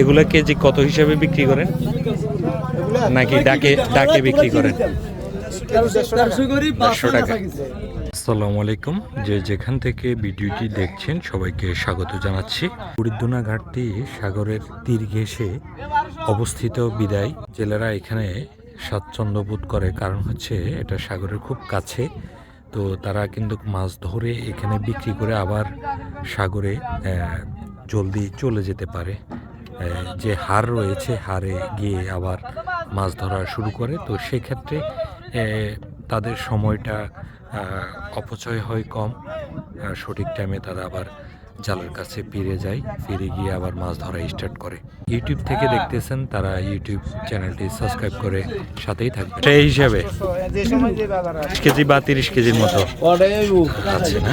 এগুলা কেজি কত হিসাবে বিক্রি করেন? নাকি ডাকে ডাকে বিক্রি করেন? আসসালামু আলাইকুম। যে যেখান থেকে ভিডিওটি দেখছেন, সবাইকে স্বাগত জানাচ্ছি। বুড়িদুনা ঘাটটি সাগরের তীর ঘেঁষে অবস্থিত বিদায়। জেলেরা এখানে স্বাচ্ছন্দ্য বোধ করে, কারণ হচ্ছে এটা সাগরের খুব কাছে। তো তারা কিন্তু মাছ ধরে এখানে বিক্রি করে আবার সাগরে জলদি চলে যেতে পারে। যে হার রয়েছে হারে গিয়ে আবার মাছ ধরা শুরু করে। তো সেক্ষেত্রে তাদের সময়টা অপচয় হয় কম। সঠিক টাইমে তারা আবার জালের কাছে ফিরে যায়, ফিরে গিয়ে আবার মাছ ধরা স্টার্ট করে। ইউটিউব থেকে দেখতেছেন তারা ইউটিউব চ্যানেলটি সাবস্ক্রাইব করে সাথেই থাকবে সেই হিসাবে কেজি বা তিরিশ কেজির মতো আছে না?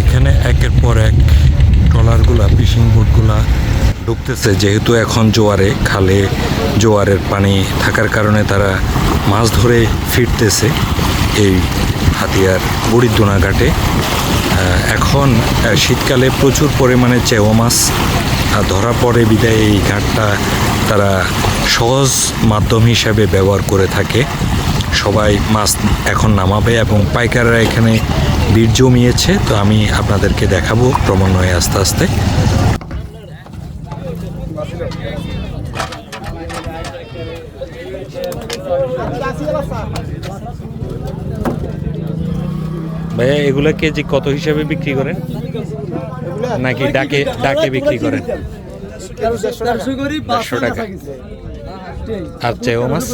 এখানে একের পর এক ট্রলারগুলা ফিশিং বোটগুলা ঢুকতেছে, যেহেতু এখন জোয়ারে, খালে জোয়ারের পানি থাকার কারণে তারা মাছ ধরে ফিরতেছে এই হাতিয়ার বুড়িদোনা ঘাটে। এখন শীতকালে প্রচুর পরিমাণে চেওয়া মাছ ধরা পড়ে বিদায় এই ঘাটটা তারা সহজ মাধ্যম হিসাবে ব্যবহার করে থাকে। সবাই মাছ এখন নামাবে এবং পাইকাররা এখানে ভিড় জমিয়েছে। তো আমি আপনাদেরকে দেখাবো ক্রমান্বয়ে আস্তে আস্তে। ভাইয়া এগুলা কেজি কত হিসাবে বিক্রি করেন? নাকি ডাকে ডাকে বিক্রি করেন? দেড়শো টাকা। আর চেও মাছ